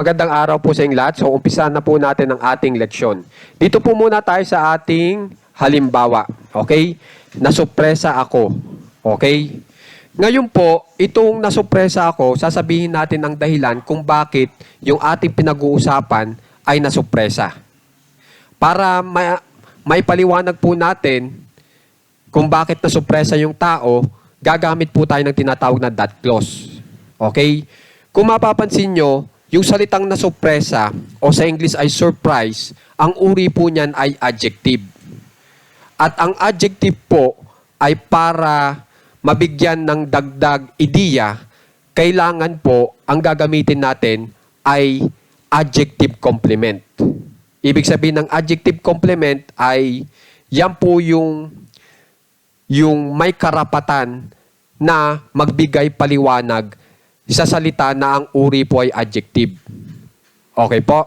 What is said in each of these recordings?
Magandang araw po sa inyong lahat. So, umpisa na po natin ang ating leksyon. Dito po muna tayo sa ating halimbawa. Okay? Nasupresa ako. Okay? Ngayon po, itong nasupresa ako, sasabihin natin ang dahilan kung bakit yung ating pinag-uusapan ay nasupresa. Para ma- may paliwanag po natin kung bakit nasupresa yung tao, gagamit po tayo ng tinatawag na dot clause. Okay? Kung mapapansin nyo, yung salitang nasupresa o sa English ay surprise, ang uri po niyan ay adjective. At ang adjective po ay para mabigyan ng dagdag ideya, kailangan po ang gagamitin natin ay adjective complement. Ibig sabihin ng adjective complement ay yan po yung yung may karapatan na magbigay paliwanag sa salita na ang uri po ay adjective. Okay po?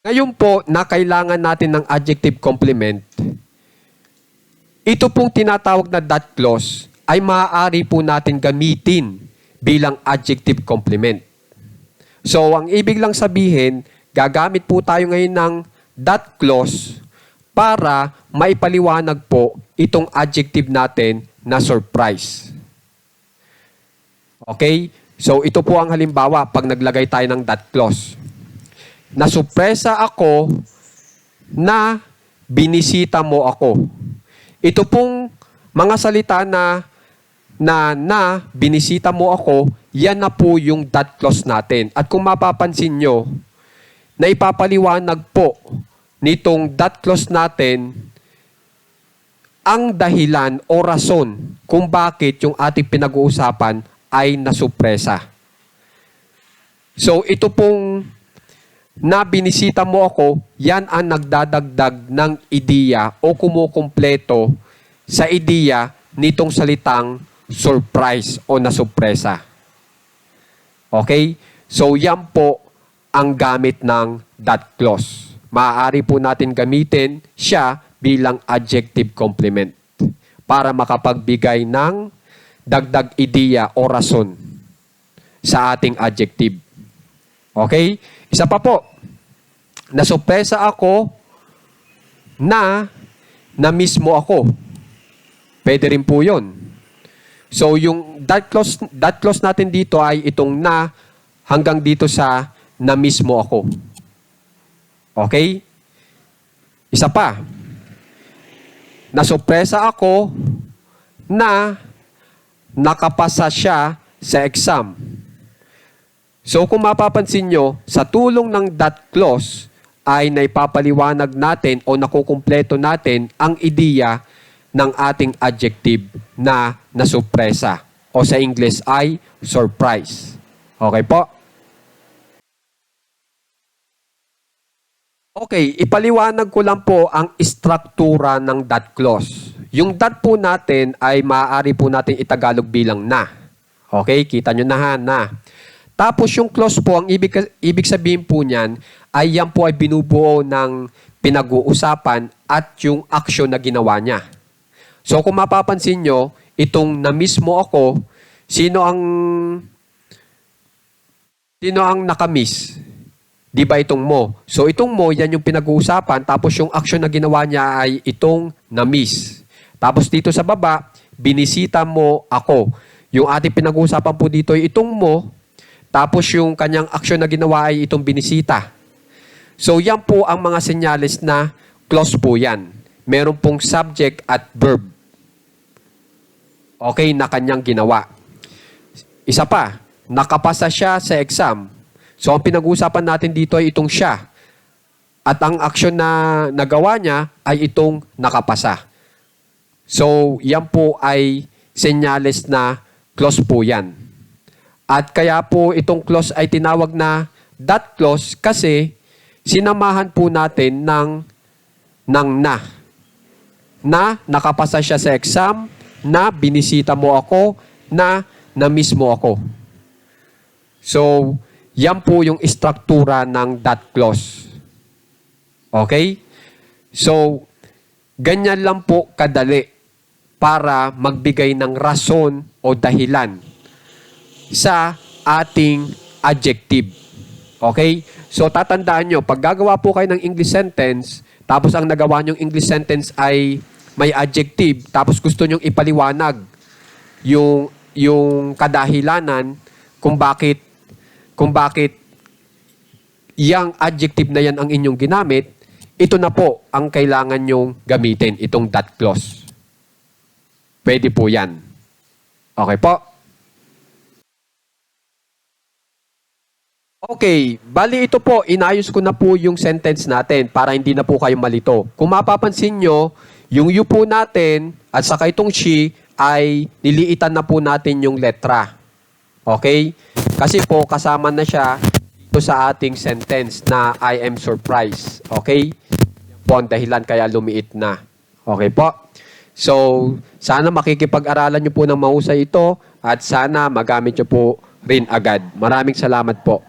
Ngayon po na kailangan natin ng adjective complement, ito pong tinatawag na dot clause ay maaari po natin gamitin bilang adjective complement. So, ang ibig lang sabihin, gagamit po tayo ngayon ng dot clause para maipaliwanag po itong adjective natin na surprise. Okay? So, ito po ang halimbawa pag naglagay tayo ng dot clause. Nasupresa ako na binisita mo ako. Ito pong mga salita na na na binisita mo ako, yan na po yung dot clause natin. At kung mapapansin nyo, na ipapaliwanag po nitong dot clause natin ang dahilan o rason kung bakit yung ating pinag-uusapan ay nasupresa. So ito pong na binisita mo ako, yan ang nagdadagdag ng ideya o kumukumpleto sa ideya nitong salitang surprise o nasupresa. Okay? So yan po ang gamit ng that clause. Maaari po natin gamitin siya bilang adjective complement para makapagbigay ng dagdag ideya o rason sa ating adjective. Okay? Isa pa po. Nasupresa ako na na mismo ako. Pwede rin po yun. So, yung that clause, that clause natin dito ay itong na hanggang dito sa na mismo ako. Okay? Isa pa. Nasupresa ako na nakapasa siya sa exam. So kung mapapansin nyo, sa tulong ng that clause ay naipapaliwanag natin o nakukumpleto natin ang ideya ng ating adjective na nasupresa o sa English ay surprise. Okay po? Okay, ipaliwanag ko lang po ang istruktura ng that clause. Yung that po natin ay maaari po natin itagalog bilang na. Okay, kita nyo na ha, na. Tapos yung clause po, ang ibig, ibig sabihin po niyan, ay yan po ay binubuo ng pinag-uusapan at yung aksyon na ginawa niya. So kung mapapansin nyo, itong na mismo ako, sino ang sino ang nakamiss? Di ba itong mo? So itong mo, yan yung pinag-uusapan. Tapos yung action na ginawa niya ay itong na-miss. Tapos dito sa baba, binisita mo ako. Yung ating pinag-uusapan po dito ay itong mo. Tapos yung kanyang action na ginawa ay itong binisita. So yan po ang mga senyales na clause po yan. Meron pong subject at verb. Okay, na kanyang ginawa. Isa pa, nakapasa siya sa exam. So ang pinag-uusapan natin dito ay itong siya. At ang action na nagawa niya ay itong nakapasa. So yan po ay senyales na clause po yan. At kaya po itong clause ay tinawag na that clause kasi sinamahan po natin ng, ng na. Na nakapasa siya sa exam, na binisita mo ako, na na-miss mo ako. So, yan po yung istruktura ng that clause. Okay? So, ganyan lang po kadali para magbigay ng rason o dahilan sa ating adjective. Okay? So, tatandaan nyo, pag gagawa po kayo ng English sentence, tapos ang nagawa nyong English sentence ay may adjective, tapos gusto nyong ipaliwanag yung, yung kadahilanan kung bakit, kung bakit yang adjective na yan ang inyong ginamit, ito na po ang kailangan nyong gamitin, itong that clause. Pwede po yan. Okay po? Okay, bali ito po, inayos ko na po yung sentence natin para hindi na po kayo malito. Kung mapapansin nyo, yung you po natin at saka itong she ay niliitan na po natin yung letra. Okay? Kasi po kasama na siya dito sa ating sentence na I am surprised. Okay? Yan po ang dahilan kaya lumiit na. Okay po? So, sana makikipag-aralan nyo po ng mahusay ito at sana magamit nyo po rin agad. Maraming salamat po.